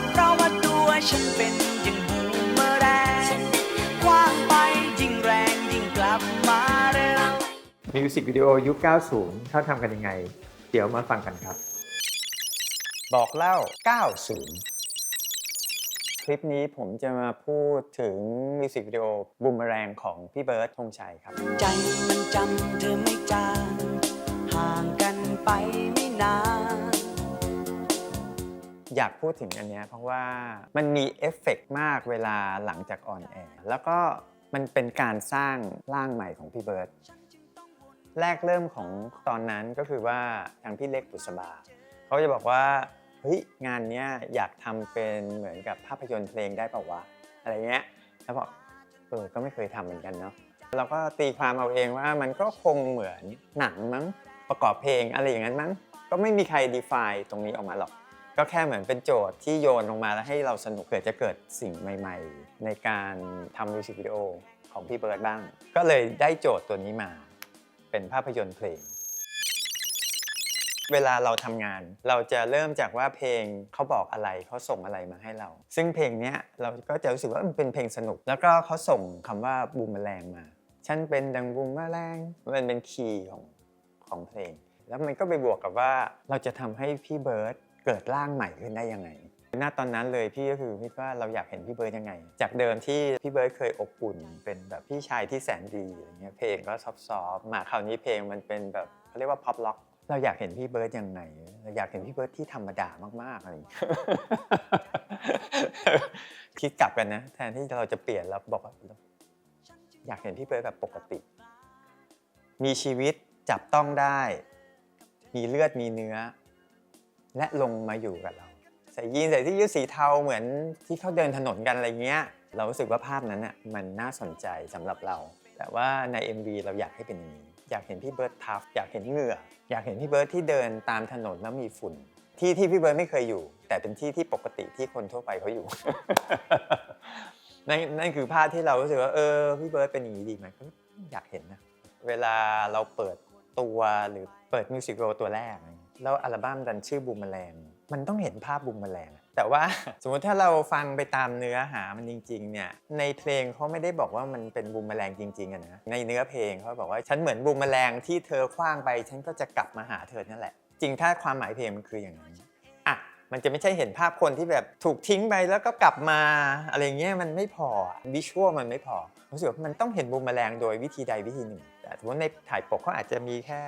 ก็เพราะว่าตัวฉันเป็นอย่างบูมเมอแรงคว้างไปยิ่งแรงยิ่งกลับมาเร็วมิวสิกวิดีโอยุค 90เขาทำกันยังไง เดี๋ยวมาฟังกันครับ บอกเล่า 90 คลิปนี้ผมจะมาพูดถึงมิวสิกวิดีโอบูมแมลงของพี่เบิร์ดธงชัยครับ ใจมันจำเธอไม่จางห่างกันไปไม่นาน อยากพูดถึงอันเนี้ยเพราะว่ามันมีเอฟเฟกต์มากเวลาหลังจากออนแอร์แล้วก็มันเป็นการสร้างร่างใหม่ของพี่เบิร์ดแรกเริ่มของตอนนั้นก็คือว่าทางพี่เล็กบุษบาเขาจะบอกว่าเฮ้ยงานเนี้ยอยากทำเป็นเหมือนกับภาพยนตร์เพลงได้เปล่าวะอะไรเงี้ยแล้วบอกเออก็ไม่เคยทำเหมือนกันเนาะเราก็ตีความเอาเองว่ามันก็คงเหมือนหนังมั้งประกอบเพลงอะไรอย่างนั้นมั้งก็ไม่มีใคร define ตรงนี้ออกมาหรอก ก็แค่เหมือนเป็นโจทย์ที่โยนลงมาแล้วให้เราสนุกเผื่อจะเกิดสิ่งใหม่ ๆ ในการทำมิวสิกวิดีโอของพี่เบิร์ดบ้าง ก็เลยได้โจทย์ตัวนี้มา เป็นภาพยนตร์เพลง เวลาเราทำงาน เราจะเริ่มจากว่าเพลงเขาบอกอะไรเขาส่งอะไรมาให้เรา ซึ่งเพลงเนี้ยเราก็จะรู้สึกว่ามันเป็นเพลงสนุก แล้วก็เขาส่งคำว่าบูมแมลงมา ฉันเป็นดังบูมแมลงมันเป็นคีย์ของของเพลง แล้วมันก็ไปบวกกับว่าเราจะทำให้พี่เบิร์ด เกิดร่างใหม่ขึ้นได้ยังไงณตอนนั้นเลยพี่ก็คือคิดว่าเราอยากเห็นพี่เบิร์ดยังไง จากเดิมที่พี่เบิร์ดเคยอบอุ่นเป็นแบบพี่ชายที่แสนดีอย่างเงี้ยเพลงก็ซอฟต์ๆมาคราวนี้เพลงมันเป็นแบบเขาเรียกว่าพ็อปล็อกเราอยากเห็นพี่เบิร์ดยังไงเราอยากเห็นพี่เบิร์ดที่ธรรมดามากๆอะไรอย่างเงี้ยคิดกลับกันนะ แทนที่เราจะเปลี่ยนแล้วบอกว่าอยากเห็นพี่เบิร์ดแบบปกติ มีชีวิตจับต้องได้ มีเลือดมีเนื้อ และลงมาอยู่กับเรา ใส่ยีนใส่ที่ยืดสีเทาเหมือนที่เขาเดินถนนกันอะไรเงี้ย เรารู้สึกว่าภาพนั้นน่ะมันน่าสนใจสำหรับเรา แต่ว่าใน MV เราอยากให้เป็นอย่างนี้ อยากเห็นพี่เบิร์ดทัฟอยากเห็นเหงื่อ อยากเห็นพี่เบิร์ดที่เดินตามถนนแล้วมีฝุ่น ที่ที่พี่เบิร์ดไม่เคยอยู่ แต่เป็นที่ที่ปกติที่คนทั่วไปเขาอยู่นั่นนั่นคือภาพที่เรารู้สึกว่าเออพี่เบิร์ดเป็นอย่างนี้ดีไหมอยากเห็นนะเวลาเราเปิดตัวหรือเปิดมิวสิกวิดีโอตัวแรกอะไรเงี้ย แล้วอัลบั้มดันชื่อบูมแมลงมันต้องเห็นภาพบูมแมลงแต่ว่าสมมติถ้าเราฟังไปตามเนื้อหามันจริงๆเนี่ยในเพลงเขาไม่ได้บอกว่ามันเป็นบูมแมลงจริงๆอะนะในเนื้อเพลงเขาบอกว่าฉันเหมือนบูมแมลงที่เธอคว้างไป ฉันก็จะกลับมาหาเธอนั่นแหละ จริงถ้าความหมายเพลงมันคืออย่างนั้นอะมันจะไม่ใช่เห็นภาพคนที่แบบถูกทิ้งไปแล้วก็กลับมาอะไรเงี้ยมันไม่พอวิชวลมันไม่พอรู้สึกว่ามันต้องเห็นบูมแมลงโดยวิธีใดวิธีหนึ่งแต่สมมติในถ่ายปกเขาอาจจะมีแค่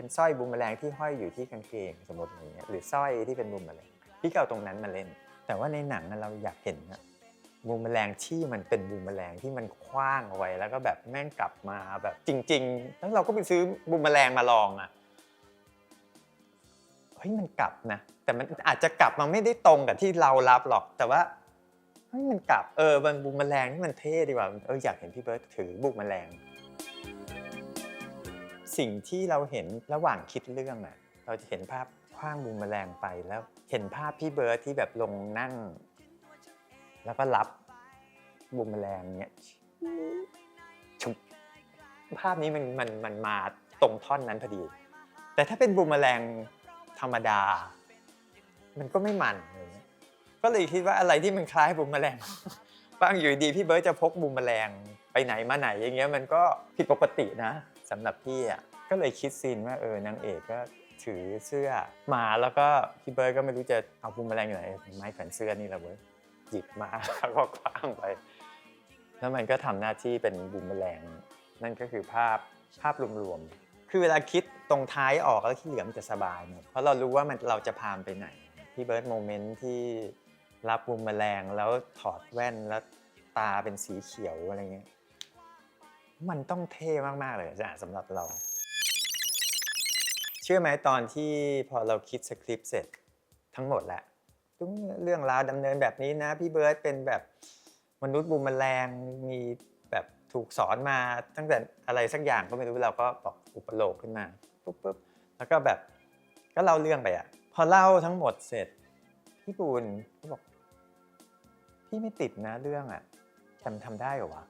เป็นสร้อยบูมแมลงที่ห้อยอยู่ที่กางเกงสมมติอย่างเงี้ยหรือสร้อยที่เป็นบูมแมลงพี่ก็เอาตรงนั้นมาเล่น แต่ว่าในหนังเราอยากเห็นนะบูมแมลงที่มันเป็นบูมแมลงที่มันคว้างเอาไว้แล้วก็แบบแม่งกลับมาแบบจริงๆแล้วเราก็ไปซื้อบูมแมลงมาลองอะเฮ้ยมันกลับนะ แต่มันอาจจะกลับมาไม่ได้ตรงกับที่เรารับหรอก แต่ว่าเฮ้ยมันกลับเออมันบูมแมลงที่มันเท่ดีกว่าเอออยากเห็นพี่เบิร์ดถือบูมแมลง สิ่งที่เราเห็นระหว่างคิดเรื่องอะ เราจะเห็นภาพคว้างบูมแมลงไปแล้วเห็นภาพพี่เบิร์ดที่แบบลงนั่ง แล้วก็รับบูมแมลงเนี้ยชุบภาพนี้มันมันมันมาตรงท่อนนั้นพอดี แต่ถ้าเป็นบูมแมลงธรรมดา มันก็ไม่มันเลยก็เลยคิดว่าอะไรที่มันคล้ายบูมแมลงบ้างอยู่ดีพี่เบิร์ดจะพกบูมแมลงไปไหนมาไหนอย่างเงี้ยมันก็ผิดปกตินะ สำหรับพี่อะก็เลยคิดซีนว่าเออนางเอกก็ถือเสื้อมาแล้วก็พี่เบิร์ดก็ไม่รู้จะเอาบูมแมลงอยู่ไหนไม้แขวนเสื้อนี่แหละเว้ยหยิบมาแล้วก็คว้างไป แล้วมันก็ทำหน้าที่เป็นบูมแมลงนั่นก็คือภาพภาพรวมๆคือเวลาคิดตรงท้ายออกแล้วที่เหลือมันจะสบายหมดเพราะเรารู้ว่ามันเราจะพามไปไหนพี่เบิร์ดโมเมนต์ที่รับบูมแมลงแล้วถอดแว่นแล้วตาเป็นสีเขียวอะไรเงี้ย มันต้องเท่มาก ๆ เลยอะสำหรับเรา เชื่อไหมตอนที่พอเราคิดสคริปต์เสร็จทั้งหมดแหละทุกเรื่องราวดำเนินแบบนี้นะ พี่เบิร์ตเป็นแบบมนุษย์บูมแมลงมีแบบถูกสอนมาตั้งแต่อะไรสักอย่างก็ไม่รู้เราก็บอกอุปโลกขึ้นมาปุ๊บปุ๊บแล้วก็แบบก็เล่าเรื่องไปอะพอเล่าทั้งหมดเสร็จพี่ปูนก็บอกพี่ไม่ติดนะเรื่องอะแต่มันทำได้เหรอวะ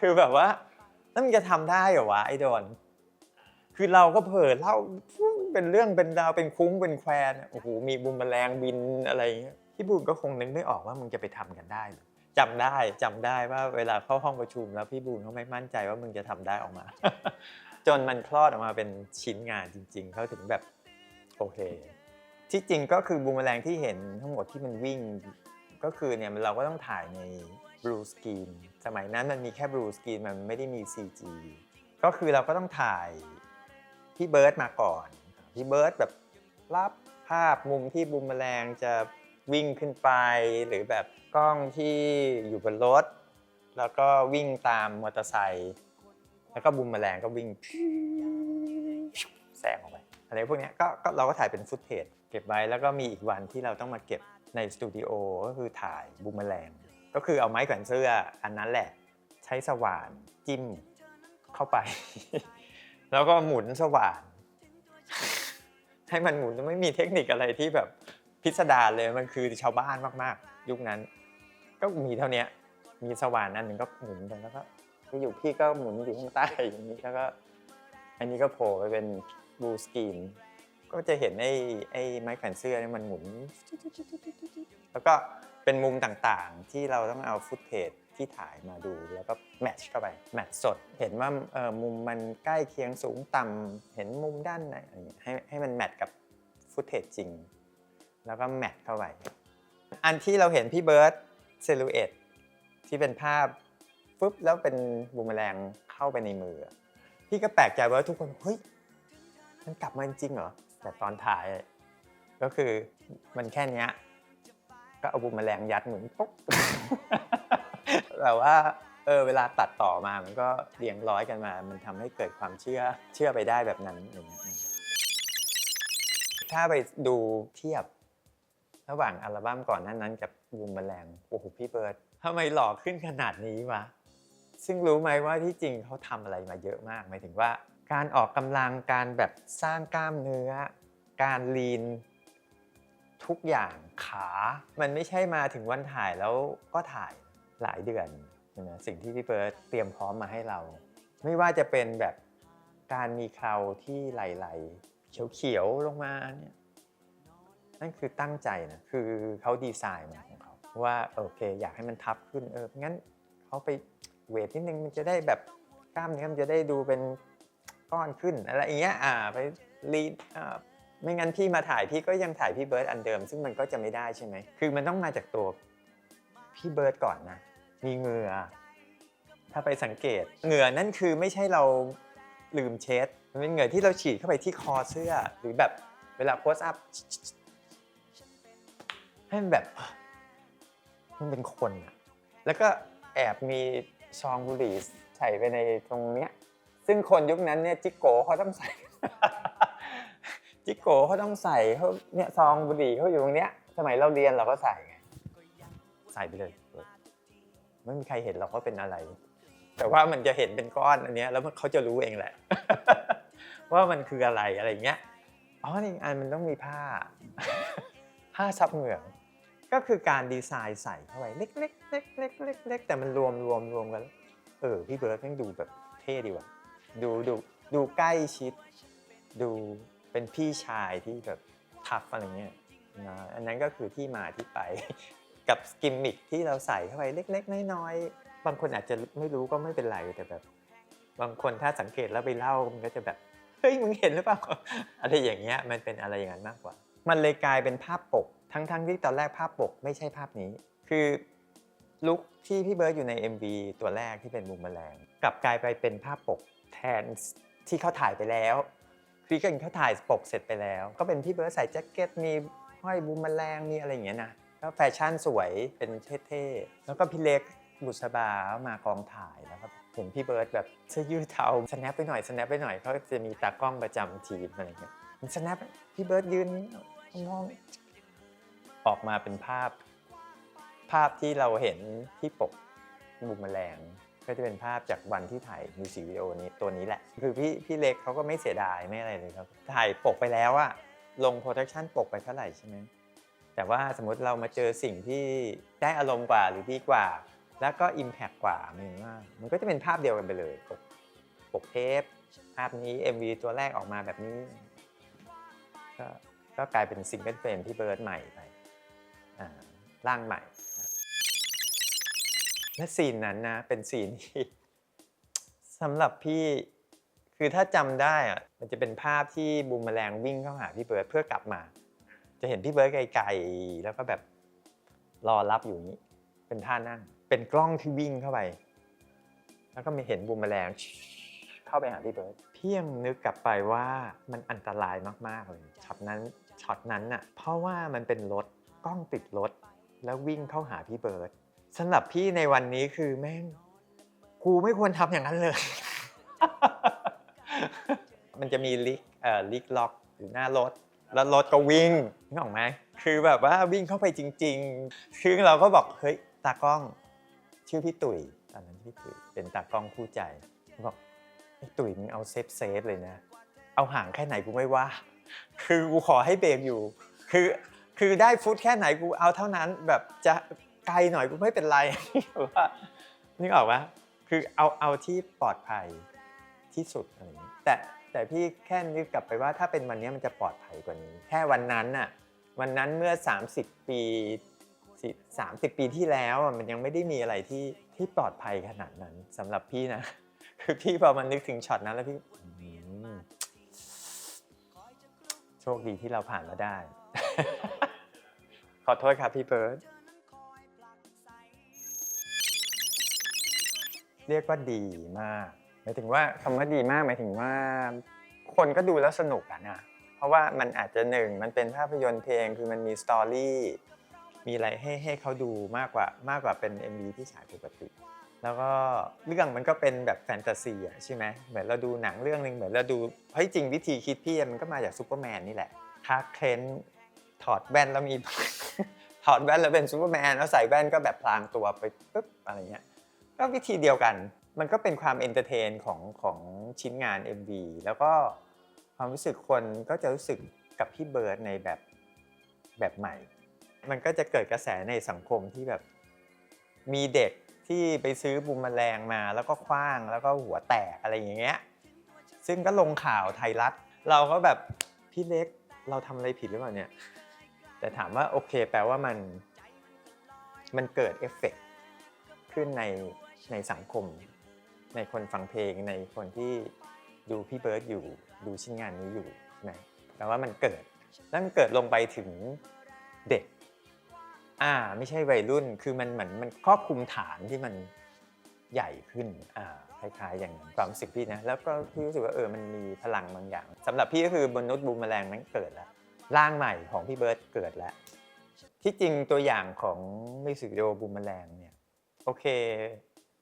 คือแบบว่าแล้วมันจะทำได้เหรอวะไอ้โดนคือเราก็เผลอเล่าเป็นเรื่องเป็นดาวเป็นคุ้งเป็นแควร์โอ้โหมีบุมแมลงบินอะไรอย่างเงี้ยพี่บูนก็คงนึกไม่ออกว่ามึงจะไปทำกันได้หรอจำได้จำได้ว่าเวลาเข้าห้องประชุมแล้วพี่บูนเขาไม่มั่นใจว่ามึงจะทำได้ออกมา จนมันคลอดออกมาเป็นชิ้นงานจริง ๆเขาถึงแบบโอเค ที่จริงก็คือบูมแมลงที่เห็นทั้งหมดที่มันวิ่ง ก็คือเนี่ยเราก็ต้องถ่ายใน blue screen สมัยนั้นมันมีแค่ blue screen มันไม่ได้มี CG ก็คือเราก็ต้องถ่ายพี่เบิร์ดมาก่อนพี่เบิร์ดแบบรับภาพมุมที่บูมแมลงจะวิ่งขึ้นไป หรือแบบกล้องที่อยู่บนรถ แล้วก็วิ่งตามมอเตอร์ไซค์แล้วก็บูมแมลงก็วิ่งแซงออกไปอะไรพวกนี้ก็ก็เราก็ถ่ายเป็นฟุตเทจเก็บไว้แล้วก็มีอีกวันที่เราต้องมาเก็บในสตูดิโอก็คือถ่ายบูมแมลง ก็คือเอาไม้แขวนเสื้ออันนั้นแหละ ใช้สว่านจิ้มเข้าไป แล้วก็หมุนสว่าน ให้มันหมุนไม่มีเทคนิคอะไรที่แบบพิสดารเลยมันคือชาวบ้านมากๆ ยุคนั้น ก็มีเท่านี้มีสว่านอันหนึ่งก็หมุนไปแล้วก็อยู่พี่ก็หมุนอยู่ข้างใต้อย่างนี้แล้วก็ อันนี้ก็โผล่ไปเป็นบลูสกรีนก็จะเห็นไอ้ไอ้ไม้แขวนเสื้อนี่มันหมุน แล้วก็ เป็นมุมต่างๆ ที่เราต้องเอาฟุตเทจที่ถ่ายมาดูแล้วก็แมทช์เข้าไป แมทช์สด เห็นว่าเออมุมมันใกล้เคียงสูงต่ำเห็นมุมด้านไหนอะไรอย่างเงี้ยให้ให้มันแมทช์กับฟุตเทจจริง แล้วก็แมทช์เข้าไป อันที่เราเห็นพี่เบิร์ดเซลูเอตที่เป็นภาพปุ๊บแล้วเป็นบูมแมลงเข้าไปในมือ พี่ก็แปลกใจว่าทุกคนเฮ้ยมันกลับมาจริงเหรอแต่ตอนถ่ายก็คือมันแค่นี้ ก็เอาบูมแมลงยัดหมุนปุ๊บแต่ว่าเออเวลาตัดต่อมามันก็เรียงร้อยกันมา มันทำให้เกิดความเชื่อเชื่อไปได้แบบนั้นอย่างเงี้ยถ้าไปดูเทียบระหว่างอัลบั้มก่อนนั้นนั้นกับบูมแมลงโอ้โหพี่เบิร์ดทำไมหล่อขึ้นขนาดนี้วะซึ่งรู้ไหมว่าที่จริงเขาทำอะไรมาเยอะมากหมายถึงว่า การออกกำลังการแบบสร้างกล้ามเนื้อ การลีน ทุกอย่างขา มันไม่ใช่มาถึงวันถ่ายแล้วก็ถ่ายหลายเดือนใช่ไหมสิ่งที่พี่เบิร์ตเตรียมพร้อมมาให้เรา ไม่ว่าจะเป็นแบบการมีเคราที่ไหลๆเขียวๆลงมาเนี่ยนั่นคือตั้งใจนะคือเขาดีไซน์มาของเขาว่าโอเค อยากให้มันทับขึ้นเอองั้นเขาไปเวทนิดนึงมันจะได้แบบกล้ามเนื้อมันจะได้ดูเป็นก้อนขึ้นอะไรอย่างเงี้ยอ่าไปรีดอ่า ไม่งั้นพี่มาถ่ายพี่ก็ยังถ่ายพี่เบิร์ดอันเดิม ซึ่งมันก็จะไม่ได้ใช่ไหมคือมันต้องมาจากตัวพี่เบิร์ดก่อนนะ มีเหงื่อ ถ้าไปสังเกต เหงื่อนั่นคือไม่ใช่เราลืมเช็ด มันเป็นเหงื่อที่เราฉีดเข้าไปที่คอเสื้อ หรือแบบเวลาโพสอัพให้มันแบบมันเป็นคนอะแล้วก็แอบมีซองบุหรี่ใส่ไปในตรงเนี้ย ซึ่งคนยุคนั้นเนี่ยจิกโกเขาต้องใส่ จิกโกเขาต้องใส่เขาเนี่ยซองบุหรี่เขาอยู่ตรงเนี้ย สมัยเราเรียนเราก็ใส่ไงใส่ไปเลยไม่มีใครเห็นหรอกว่าเป็นอะไร แต่ว่ามันจะเห็นเป็นก้อนอันเนี้ยแล้วเขาจะรู้เองแหละ ว่ามันคืออะไรอะไรเงี้ยอ๋อนี่อันมันต้องมีผ้า ผ้าซับเหงื่อก็คือการดีไซน์ใส่เข้าไปเล็กๆเล็กๆเล็กๆเล็กๆเล็กๆแต่มันรวมรวมรวมกันเออพี่เบิร์ดแม่งดูแบบเท่ดีว่ะดูดูดูใกล้ชิด ดู เป็นพี่ชายที่แบบทัฟอะไรเงี้ยนะอันนั้นก็คือที่มาที่ไป กับกิมมิคที่เราใส่เข้าไปเล็ก ๆ น้อยๆบางคนอาจจะไม่รู้ก็ไม่เป็นไรแต่แบบ บางคนถ้าสังเกตแล้วไปเล่ามันก็จะแบบเฮ้ยมึงเห็นหรือเปล่าอะไรอย่างเงี้ยมันเป็นอะไรอย่างนั้นมากกว่า มันเลยกลายเป็นภาพปก ทั้งๆที่ตอนแรกภาพปกไม่ใช่ภาพนี้ คือลุคที่พี่เบิร์ดอยู่ใน MV ตัวแรกที่เป็นมุมแมลงกลับกลายไปเป็นภาพปกแทนที่เขาถ่ายไปแล้ว คือกันเขาถ่ายปกเสร็จไปแล้ว ก็เป็นพี่เบิร์ดใส่แจ็คเก็ตมีห้อยบูมแมลงมีอะไรอย่างเงี้ยนะก็แฟชั่นสวยเป็นเท่ๆแล้วก็พี่เล็กบุษบามากองถ่ายแล้วก็เห็นพี่เบิร์ดแบบเสื้อยืดเทาสแนปไปหน่อยสแนปไปหน่อยเขาจะมีตากล้องประจำทีมอะไรเงี้ยสแนปพี่เบิร์ดยืนมองออกมาเป็นภาพ ภาพที่เราเห็นที่ปกบูมแมลง ก็จะเป็นภาพจากวันที่ถ่ายมิวสิกวิดีโอนี้ตัวนี้แหละ คือพี่พี่เล็กเขาก็ไม่เสียดายไม่อะไรเลยครับ ถ่ายปกไปแล้วอะลงโปรดักชันปกไปเท่าไหร่ใช่ไหมแต่ว่าสมมติเรามาเจอสิ่งที่ได้อารมณ์กว่าหรือดีกว่า แล้วก็อิมแพกกว่ามันว่า มันก็จะเป็นภาพเดียวกันไปเลยปกปกเทปภาพนี้ MV ตัวแรกออกมาแบบนี้ ก็ก็กลายเป็นซิงเกิลเฟรมพี่เบิร์ดใหม่ไปอ่าร่างใหม่ และซีนนั้นนะเป็นซีนที่สำหรับพี่คือถ้าจำได้อะมันจะเป็นภาพที่บูมแมลงวิ่งเข้าหาพี่เบิร์ดเพื่อกลับมา จะเห็นพี่เบิร์ดไกลๆแล้วก็แบบรอรับอยู่นี้ เป็นท่านั่ง เป็นกล้องที่วิ่งเข้าไป แล้วก็มีเห็นบูมแมลงเข้าไปหาพี่เบิร์ดพี่ยังนึกกลับไปว่ามันอันตรายมากๆเลยช็อตนั้นช็อตนั้นน่ะเพราะว่ามันเป็นรถกล้องติดรถแล้ววิ่งเข้าหาพี่เบิร์ด สำหรับพี่ในวันนี้คือแม่งกูไม่ควรทำอย่างนั้นเลย มันจะมีลิกเอ่อลิกล็อกอยู่หน้ารถ แล้วรถก็วิ่งนึกออกไหมคือแบบว่าวิ่งเข้าไปจริง ๆ คือเราก็บอกเฮ้ยตากล้องชื่อพี่ตุ๋ยตอนนั้นพี่ตุ๋ยเป็นตากล้องคู่ใจบอกไอ้ตุ๋ยมึงเอาเซฟเซฟเลยนะ เอาห่างแค่ไหนกูไม่ว่า คือกูขอให้เบรกอยู่ คือคือได้ฟุตแค่ไหนกูเอาเท่านั้นแบบจะ ไกลหน่อยกูไม่เป็นไรว่านึกออกปะคือเอาเอาที่ปลอดภัยที่สุดอะไรอย่างนี้แต่แต่พี่แค่นึกกลับไปว่าถ้าเป็นวันนี้มันจะปลอดภัยกว่านี้ แค่วันนั้นน่ะวันนั้นเมื่อ 30 ปีสิ30 ปีที่แล้วมันยังไม่ได้มีอะไรที่ที่ปลอดภัยขนาดนั้นสำหรับพี่นะ คือพี่พอมันนึกถึงช็อตนั้นแล้วพี่อืมโชคดีที่เราผ่านมาได้ ขอโทษครับพี่เบิร์ด เรียกว่าดีมากหมายถึงว่าคำว่าดีมากหมายถึงว่า คนก็ดูแล้วสนุกอะนะเพราะว่ามันอาจจะหนึ่งมันเป็นภาพยนตร์เพลงคือมันมีสตอรี่มีอะไรให้ให้เขาดูมากกว่ามากกว่าเป็น MV ที่ฉายปกติ แล้วก็เรื่องมันก็เป็นแบบแฟนตาซีอะใช่ไหมเหมือนเราดูหนังเรื่องหนึ่งเหมือนเราดูเฮ้ยจริงวิธีคิดพี่มันก็มาจากซูเปอร์แมนนี่แหละคาร์เคนถอดแว่นแล้วมี ถอดแว่นแล้วเป็นซูเปอร์แมนแล้วใส่แว่นก็แบบพลางตัวไปปุ๊บอะไรเงี้ย ก็วิธีเดียวกัน มันก็เป็นความเอนเตอร์เทนของของชิ้นงาน MV แล้วก็ความรู้สึกคนก็จะรู้สึกกับพี่เบิร์ดในแบบแบบใหม่ มันก็จะเกิดกระแสในสังคมที่แบบมีเด็กที่ไปซื้อบูมแมลงมาแล้วก็คว้างแล้วก็หัวแตกอะไรอย่างเงี้ย ซึ่งก็ลงข่าวไทยรัฐ เราก็แบบพี่เล็กเราทำอะไรผิดหรือเปล่าเนี่ย แต่ถามว่าโอเคแปลว่ามันมันเกิดเอฟเฟกต์ขึ้นใน ในสังคม ในคนฟังเพลงในคนที่ดูพี่เบิร์ดอยู่ดูชิ้นงานนี้อยู่ใช่ไหมแปลว่ามันเกิดแล้วมันเกิดลงไปถึงเด็ก อ่า ไม่ใช่วัยรุ่นคือมันเหมือนมันครอบคลุมฐานที่มันใหญ่ขึ้นอ่าคล้ายๆ อย่างนั้นความรู้สึกพี่นะแล้วก็พี่รู้สึกว่าเออมันมีพลังบางอย่างสำหรับพี่ก็คือบนนุษย์บูมแมลงนั้นเกิดแล้วร่างใหม่ของพี่เบิร์ดเกิดแล้วที่จริงตัวอย่างของมิวสิกวิดีโอบูมแมลงเนี่ยโอเค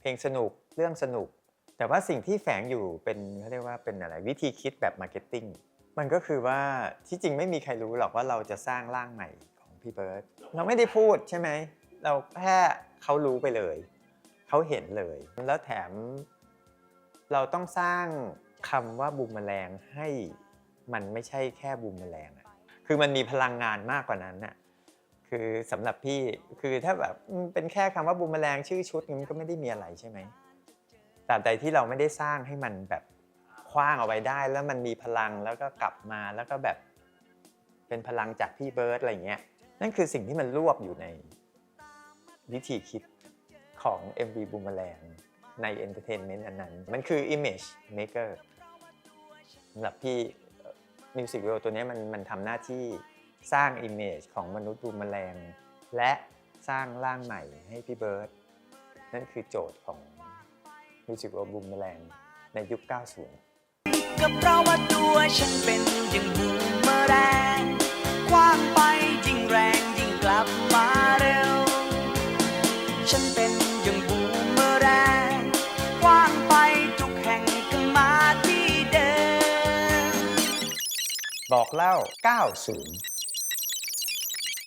เพลงสนุกเรื่องสนุก แต่ว่าสิ่งที่แฝงอยู่เป็นเขาเรียกว่าเป็นอะไรวิธีคิดแบบมาร์เก็ตติ้งมันก็คือว่าที่จริงไม่มีใครรู้หรอกว่าเราจะสร้างร่างใหม่ของพี่เบิร์ดเราไม่ได้พูดใช่ไหมเราแค่เขารู้ไปเลย เขาเห็นเลย แล้วแถม เราต้องสร้างคำว่าบูมแมลงให้มันไม่ใช่แค่บูมแมลงอะคือมันมีพลังงานมากกว่านั้นน่ะ คือสำหรับพี่คือถ้าแบบเป็นแค่คำว่าบูมแมลงชื่อชุดมันก็ไม่ได้มีอะไรใช่ไหมแต่ใดที่เราไม่ได้สร้างให้มันแบบคว้างเอาไว้ได้ แล้วมันมีพลังแล้วก็กลับมาแล้วก็แบบเป็นพลังจากพี่เบิร์ดอะไรเงี้ยนั่นคือสิ่งที่มันรวบอยู่ในวิธีคิดของ MV บูมแมลงใน Entertainment อันนั้น มันคือ Image Maker สำหรับพี่มิวสิกวิดีโอตัวนี้มันมันทำหน้าที่ สร้าง Image ของมนุษย์บูมแมลง และสร้างร่างใหม่ให้พี่เบิร์ดนั่นคือโจทย์ของมิวสิกวิดีโอบูมแมลงในยุค 90 ก็เพราะว่าตัวฉันเป็นอย่างบูมเมอแรงคว้างไปยิ่งแรงยิ่งกลับมาเร็ว ฉันเป็นอย่างบูมเมอแรงคว้างไปทุกแห่งก็มาที่เดิม บอกเล่า 90